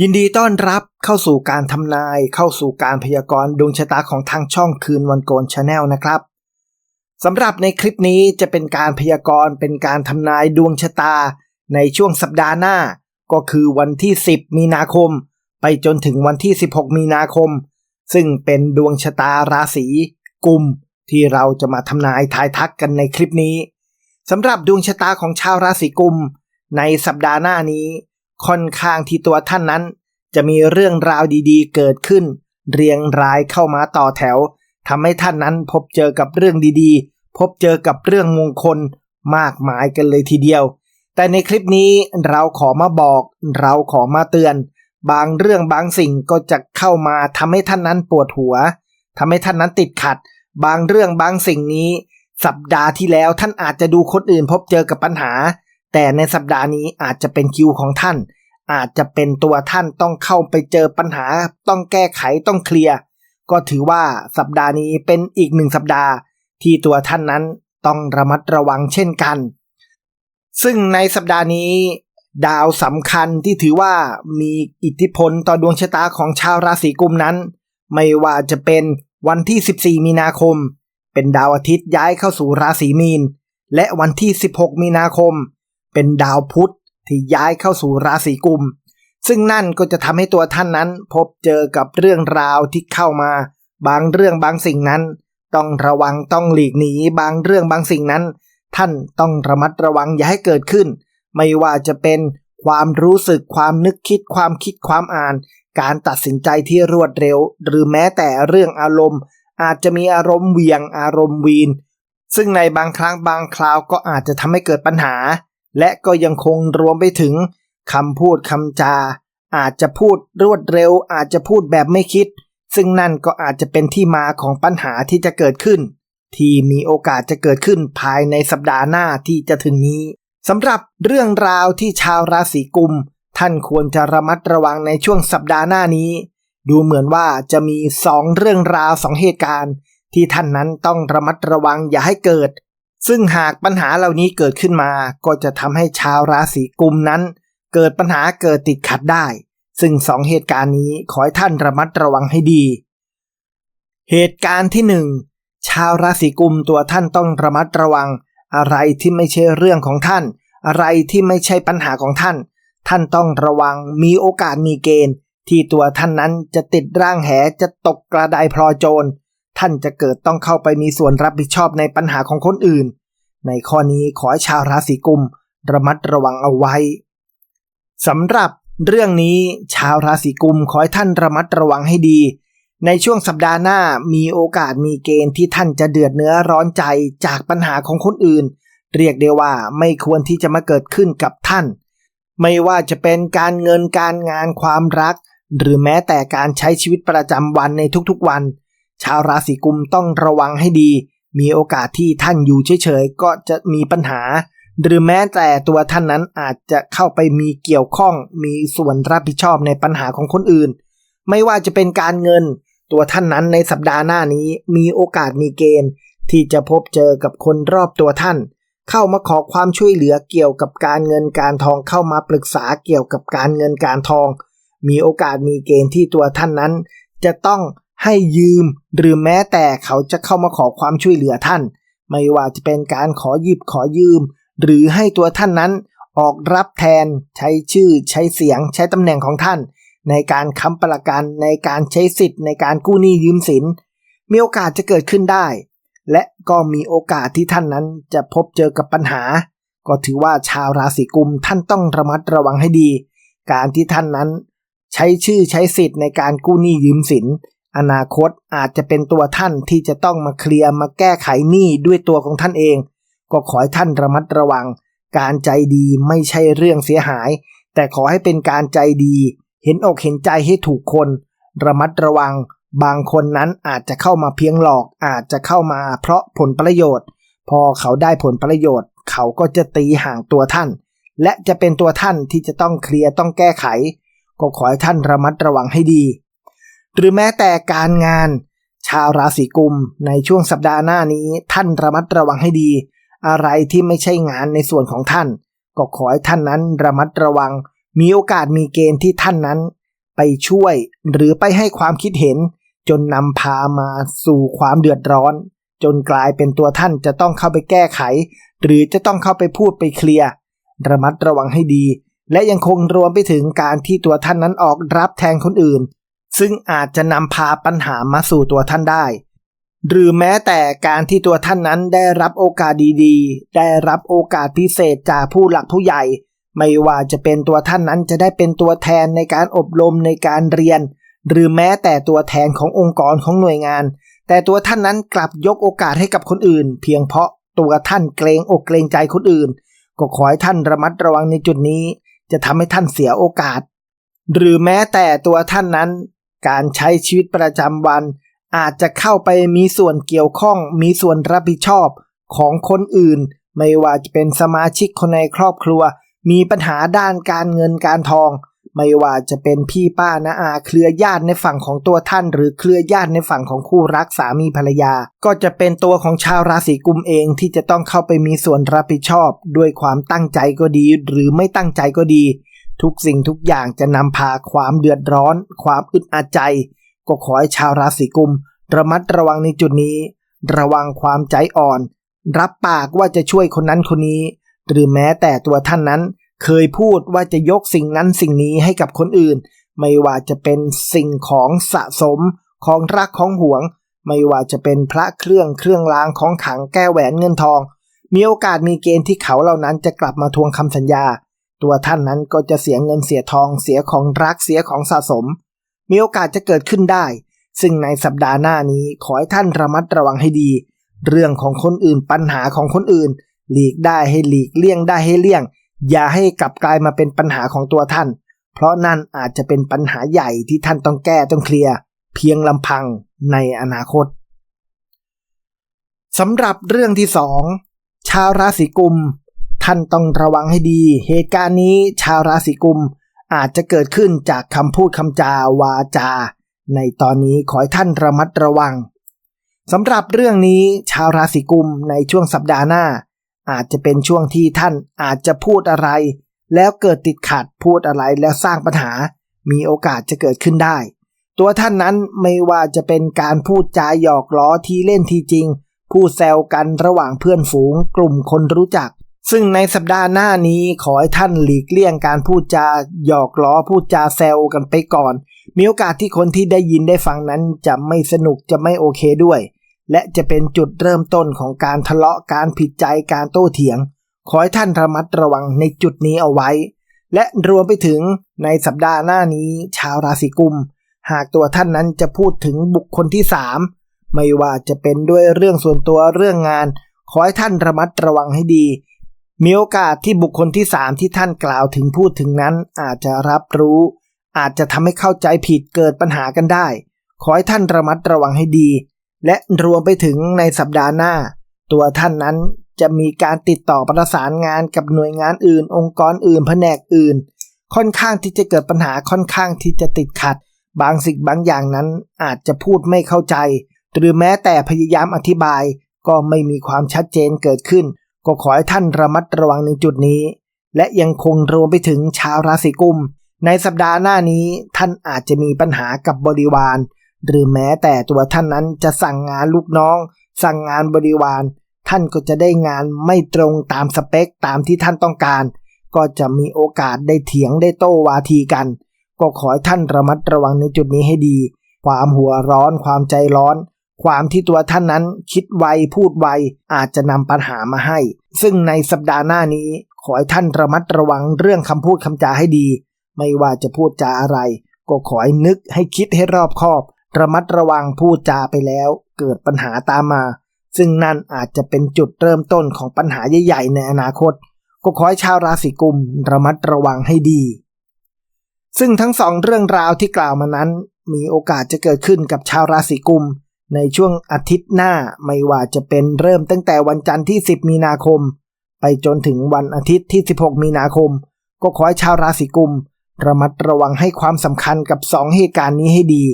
ยินดีต้อนรับเข้าสู่การทำนายเข้าสู่การพยากรณ์ดวงชะตาของทางช่องคืนวันโกนชาแนลนะครับสำหรับในคลิปนี้จะเป็นการพยากรณ์เป็นการทำนายดวงชะตา ในช่วงสัปดาห์หน้า ก็คือวันที่ 10 มีนาคม ไปจนถึงวันที่ 16 มีนาคม ซึ่งเป็นดวงชะตาราศีกุมที่เราจะมาทำนายทายทักกันในคลิปนี้สำหรับดวงชะตาของชาวราศีกุม ในสัปดาห์หน้านี้ ค่อนข้างที่ตัวท่านนั้น จะมีเรื่องราวดีๆ เกิดขึ้น เรียงรายเข้ามาต่อแถวทำให้ท่านนั้นพบเจอกับเรื่องดีๆ พบเจอกับเรื่องมงคลมากมายกันเลยทีเดียว แต่ในคลิปนี้เราขอมาบอก เราขอมาเตือน บางเรื่องบางสิ่งก็จะเข้ามาทำให้ท่านนั้นปวดหัวทำให้ท่านนั้นติดขัด บางเรื่องบางสิ่งนี้ สัปดาห์ที่แล้วท่านอาจจะดูคนอื่นพบเจอกับปัญหา แต่ในสัปดาห์นี้อาจจะเป็นคิวของท่าน อาจจะเป็นตัวท่านต้องเข้าไปเจอปัญหา ต้องแก้ไขต้องเคลียร์ก็ถือว่าสัปดาห์นี้เป็นอีกหนึ่งสัปดาห์ ที่ตัวท่านนั้นต้องระมัดระวังเช่นกัน ซึ่งในสัปดาห์นี้ ดาวสำคัญที่ถือว่ามีอิทธิพลต่อดวงชะตาของชาวราศีกุมนั้น ไม่ว่าจะเป็นวันที่ 14 มีนาคม เป็นดาวอาทิตย์ย้ายเข้าสู่ราศีมีน และวันที่ 16 มีนาคม เป็นดาวพุธ ที่ย้ายเข้าสู่ราศีกุม ซึ่งนั่นก็จะทำให้ตัวท่านนั้นพบเจอกับเรื่องราวที่เข้ามา บางเรื่องบางสิ่งนั้น ต้องระวังต้องหลีกหนีบางเรื่องบางสิ่งนั้น ท่านต้องระมัดระวังอย่าให้เกิดขึ้น ไม่ว่าจะเป็นความรู้สึกความนึกคิดความคิดความอ่าน การตัดสินใจที่รวดเร็ว หรือแม้แต่เรื่องอารมณ์ อาจจะมีอารมณ์เวียงอารมณ์วีน ซึ่งในบางครั้งบางคราวก็อาจจะทำให้เกิดปัญหา และก็ยังคงรวมไปถึงคำพูดคำจา อาจจะพูดรวดเร็ว อาจจะพูดแบบไม่คิด ซึ่งนั่นก็อาจจะเป็นที่มาของปัญหาที่จะเกิดขึ้น ที่มีโอกาสจะเกิดขึ้นภายในสัปดาห์หน้าที่จะถึงนี้สำหรับเรื่องราวที่ชาวราศีกุม ท่านควรจะระมัดระวังในช่วงสัปดาห์หน้านี้ ดูเหมือนว่าจะมีสองเรื่องราวสองเหตุการณ์ ที่ท่านนั้นต้องระมัดระวังอย่าให้เกิด ซึ่งหากปัญหาเหล่านี้เกิดขึ้นมาก็จะทำให้ชาวราศีกุมนั้น เกิดปัญหาเกิดติดขัดได้ ซึ่งสองเหตุการณ์นี้ขอให้ท่านระมัดระวังให้ดี เหตุการณ์ที่หนึ่งชาวราศีกุมตัวท่านต้องระมัดระวัง อะไรที่ไม่ใช่เรื่องของท่าน อะไรที่ไม่ใช่ปัญหาของท่าน ท่านต้องระวังมีโอกาสมีเกณฑ์ ที่ตัวท่านนั้นจะติดร่างแหจะตกกระไดพลอโจร ท่านจะเกิดต้องเข้าไปมีส่วนรับผิดชอบในปัญหาของคนอื่น ในข้อนี้ขอให้ชาวราศีกุมระมัดระวังเอาไว้สำหรับเรื่องนี้ชาวราศีกุมขอให้ท่านระมัดระวังให้ดี ในช่วงสัปดาห์หน้ามีโอกาสมีเกณฑ์ที่ท่านจะเดือดเนื้อร้อนใจจากปัญหาของคนอื่น เรียกได้ว่าไม่ควรที่จะมาเกิดขึ้นกับท่าน ไม่ว่าจะเป็นการเงินการงานความรัก หรือแม้แต่การใช้ชีวิตประจำวันในทุกๆวัน ชาวราศีกุมต้องระวังให้ดี มีโอกาสที่ท่านอยู่เฉยๆก็จะมีปัญหา หรือแม้แต่ตัวท่านนั้นอาจจะเข้าไปมีเกี่ยวข้อง มีส่วนรับผิดชอบในปัญหาของคนอื่น ไม่ว่าจะเป็นการเงิน ตัวท่านนั้นในสัปดาห์หน้านี้มีโอกาสมีเกณฑ์ ที่จะพบเจอกับคนรอบตัวท่าน เข้ามาขอความช่วยเหลือเกี่ยวกับการเงินการทองเข้ามาปรึกษาเกี่ยวกับการเงินการทอง มีโอกาสมีเกณฑ์ที่ตัวท่านนั้น จะต้อง ให้ยืม หรือแม้แต่เขาจะเข้ามาขอความช่วยเหลือท่าน ไม่ว่าจะเป็นการขอหยิบขอยืม หรือให้ตัวท่านนั้นออกรับแทนใช้ชื่อใช้เสียงใช้ตำแหน่งของท่าน ในการค้ำประกันในการใช้สิทธิ์ในการกู้หนี้ยืมสิน มีโอกาสจะเกิดขึ้นได้ และก็มีโอกาสที่ท่านนั้นจะพบเจอกับปัญหา ก็ถือว่าชาวราศีกุมท่านต้องระมัดระวังให้ดี การที่ท่านนั้น ใช้ชื่อใช้สิทธิ์ในการกู้หนี้ยืมสิน อนาคตอาจจะเป็นตัวท่านที่จะต้องมาเคลียร์มาแก้ไขหนี้ด้วยตัวของท่านเอง ก็ขอให้ท่านระมัดระวัง การใจดีไม่ใช่เรื่องเสียหาย แต่ขอให้เป็นการใจดี เห็นอกเห็นใจให้ถูกคน ระมัดระวัง บางคนนั้นอาจจะเข้ามาเพียงหลอกอาจจะเข้ามาเพราะผลประโยชน์ พอเขาได้ผลประโยชน์ เขาก็จะตีห่างตัวท่าน และจะเป็นตัวท่านที่จะต้องเคลียร์ต้องแก้ไข ก็ขอให้ท่านระมัดระวังให้ดี หรือแม้แต่การงาน ชาวราศีกุมในช่วงสัปดาห์หน้านี้ ท่านระมัดระวังให้ดี อะไรที่ไม่ใช่งานในส่วนของท่าน ก็ขอให้ท่านนั้นระมัดระวัง มีโอกาสมีเกณฑ์ที่ท่านนั้น ไปช่วยหรือไปให้ความคิดเห็น จนนำพามาสู่ความเดือดร้อน จนกลายเป็นตัวท่านจะต้องเข้าไปแก้ไข หรือจะต้องเข้าไปพูดไปเคลียร์ระมัดระวังให้ดีและยังคงรวมไปถึงการที่ตัวท่านนั้นออกรับแทนคนอื่น ซึ่งอาจจะนำพาปัญหามาสู่ตัวท่านได้ หรือแม้แต่การที่ตัวท่านนั้นได้รับโอกาสดีๆ ได้รับโอกาสพิเศษจากผู้หลักผู้ใหญ่ ไม่ว่าจะเป็นตัวท่านนั้นจะได้เป็นตัวแทนในการอบรมในการเรียน หรือแม้แต่ตัวแทนขององค์กรของหน่วยงาน แต่ตัวท่านนั้นกลับยกโอกาสให้กับคนอื่น เพียงเพราะตัวท่านเกรงอกเกรงใจคนอื่น ก็ขอให้ท่านระมัดระวังในจุดนี้ จะทำให้ท่านเสียโอกาส หรือแม้แต่ตัวท่านนั้น การใช้ชีวิตประจำวัน อาจจะเข้าไปมีส่วนเกี่ยวข้องมีส่วนรับผิดชอบของคนอื่น ไม่ว่าจะเป็นสมาชิกคนในครอบครัว มีปัญหาด้านการเงินการทอง ไม่ว่าจะเป็นพี่ป้านะอาเครือญาติในฝั่งของตัวท่าน หรือเครือญาติในฝั่งของคู่รักสามีภรรยา ก็จะเป็นตัวของชาวราศีกุมเองที่จะต้องเข้าไปมีส่วนรับผิดชอบ ด้วยความตั้งใจก็ดี หรือไม่ตั้งใจก็ดี ทุกสิ่งทุกอย่างจะนำพาความเดือดร้อน ความอึดอัดใจ ก็ขอให้ชาวราศีกุม ระมัดระวังในจุดนี้ ระวังความใจอ่อน รับปากว่าจะช่วยคนนั้นคนนี้ หรือแม้แต่ตัวท่านนั้น เคยพูดว่าจะยกสิ่งนั้นสิ่งนี้ให้กับคนอื่น ไม่ว่าจะเป็นสิ่งของสะสมของรักของหวง ไม่ว่าจะเป็นพระเครื่องเครื่องรางของขังแก้แหวนเงินทอง มีโอกาสมีเกณฑ์ที่เขาเหล่านั้นจะกลับมาทวงคำสัญญา ตัวท่านนั้นก็จะเสียเงินเสียทองเสียของรักเสียของสะสม มีโอกาสจะเกิดขึ้นได้ ซึ่งในสัปดาห์หน้านี้ขอให้ท่านระมัดระวังให้ดี เรื่องของคนอื่นปัญหาของคนอื่น หลีกได้ให้หลีกเลี่ยงได้ให้เลี่ยง อย่าให้กลับกลายมาเป็นปัญหาของตัวท่าน เพราะนั่นอาจจะเป็นปัญหาใหญ่ที่ท่านต้องแก้ต้องเคลียร์เพียงลำพังในอนาคตสำหรับเรื่องที่สองชาวราศีกุม ท่านต้องระวังให้ดี เหตุการณ์นี้ชาวราศีกุม อาจจะเกิดขึ้นจากคำพูดคำจาวาจา ในตอนนี้ขอให้ท่านระมัดระวังสำหรับเรื่องนี้ชาวราศีกุมในช่วงสัปดาห์หน้า อาจจะเป็นช่วงที่ท่านอาจจะพูดอะไร แล้วเกิดติดขัดพูดอะไรแล้วสร้างปัญหา มีโอกาสจะเกิดขึ้นได้ ตัวท่านนั้นไม่ว่าจะเป็นการพูดจาหยอกล้อทีเล่นทีจริง พูดแซวกันระหว่างเพื่อนฝูงกลุ่มคนรู้จัก ซึ่งในสัปดาห์หน้านี้ขอให้ท่านหลีกเลี่ยงการพูดจาหยอกล้อพูดจาแซวกันไปก่อน มีโอกาสที่คนที่ได้ยินได้ฟังนั้นจะไม่สนุกจะไม่โอเคด้วย และจะเป็นจุดเริ่มต้นของการทะเลาะการผิดใจการโต้เถียง ขอให้ท่านระมัดระวังในจุดนี้เอาไว้ และรวมไปถึงในสัปดาห์หน้านี้ ชาวราศีกุม หากตัวท่านนั้นจะพูดถึงบุคคลที่สามไม่ว่าจะเป็นด้วยเรื่องส่วนตัวเรื่องงาน ขอให้ท่านระมัดระวังให้ดี มีโอกาสที่บุคคลที่สามที่ท่านกล่าวถึงพูดถึงนั้นอาจจะรับรู้ อาจจะทำให้เข้าใจผิดเกิดปัญหากันได้ ขอให้ท่านระมัดระวังให้ดี และรวมไปถึงในสัปดาห์หน้า ตัวท่านนั้นจะมีการติดต่อประสานงานกับหน่วยงานอื่น องค์กรอื่น แผนกอื่น ค่อนข้างที่จะเกิดปัญหาค่อนข้างที่จะติดขัด บางสิ่งบางอย่างนั้นอาจจะพูดไม่เข้าใจ หรือแม้แต่พยายามอธิบายก็ไม่มีความชัดเจนเกิดขึ้น ก็ขอให้ท่านระมัดระวังในจุดนี้ และยังคงรวมไปถึงชาวราศีกุม ในสัปดาห์หน้านี้ท่านอาจจะมีปัญหากับบริวาร หรือแม้แต่ตัวท่านนั้นจะสั่งงานลูกน้อง สั่งงานบริวาร ท่านก็จะได้งานไม่ตรงตามสเปคตามที่ท่านต้องการ ก็จะมีโอกาสได้เถียงได้โต้วาทีกัน ก็ขอให้ท่านระมัดระวังในจุดนี้ให้ดี ความหัวร้อนความใจร้อน ความที่ตัวท่านนั้นคิดไวพูดไวอาจจะนำปัญหามาให้ ซึ่งในสัปดาห์หน้านี้ ขอให้ท่านระมัดระวังเรื่องคำพูดคำจาให้ดี ไม่ว่าจะพูดจาอะไร ก็ขอให้นึกให้คิดให้รอบคอบ ระมัดระวังพูดจาไปแล้ว เกิดปัญหาตามมา ซึ่งนั่นอาจจะเป็นจุดเริ่มต้นของปัญหาใหญ่ๆในอนาคต ก็ขอให้ชาวราศีกุมระมัดระวังให้ดี ซึ่งทั้งสองเรื่องราวที่กล่าวมานั้นมีโอกาสจะเกิดขึ้นกับชาวราศีกุม ในช่วงอาทิตย์หน้าไม่ว่าจะเป็นเริ่มตั้งแต่วันจันทร์ที่ 10 มีนาคม ไปจนถึงวันอาทิตย์ที่ 16 มีนาคม ก็ขอให้ชาวราศีกุม ระมัดระวังให้ความสำคัญกับสองเหตุการณ์นี้ให้ดี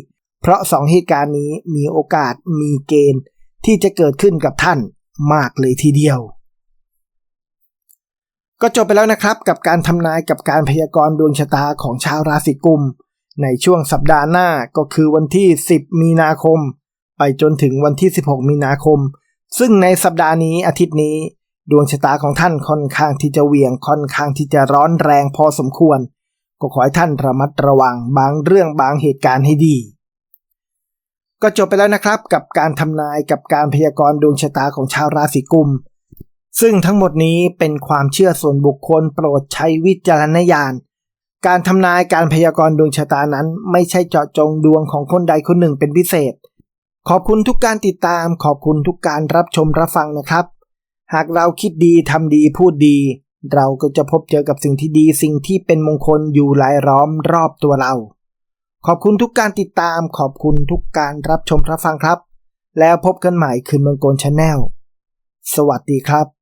เพราะสองเหตุการณ์นี้มีโอกาสมีเกณฑ์ ที่จะเกิดขึ้นกับท่านมากเลยทีเดียว ก็จบไปแล้วนะครับ กับการทำนายกับการพยากรณ์ดวงชะตาของชาวราศีกุม ในช่วงสัปดาห์หน้าก็คือวันที่ 10 มีนาคม ไปจนถึงวันที่ 16 มีนาคม ซึ่งในสัปดาห์นี้อาทิตย์นี้ ดวงชะตาของท่านค่อนข้างที่จะเวียงค่อนข้างที่จะร้อนแรงพอสมควร ก็ขอให้ท่านระมัดระวังบางเรื่องบางเหตุการณ์ให้ดี ก็จบไปแล้วนะครับ กับการทำนายกับการพยากรณ์ดวงชะตาของชาวราศีกุม ซึ่งทั้งหมดนี้เป็นความเชื่อส่วนบุคคลโปรดใช้วิจารณญาณการทำนายการพยากรณ์ดวงชะตานั้น ไม่ใช่เจาะจงดวงของคนใดคนหนึ่งเป็นพิเศษ ขอบคุณทุกการติดตาม ขอบคุณทุกการรับชมรับฟังนะครับ หากเราคิดดีทำดีพูดดี เราก็จะพบเจอกับสิ่งที่ดีสิ่งที่เป็นมงคลอยู่หลายล้อมรอบตัวเรา ขอบคุณทุกการติดตาม ขอบคุณทุกการรับชมรับฟังครับ แล้วพบกันใหม่คืนเมืองโกนชาแนลสวัสดีครับ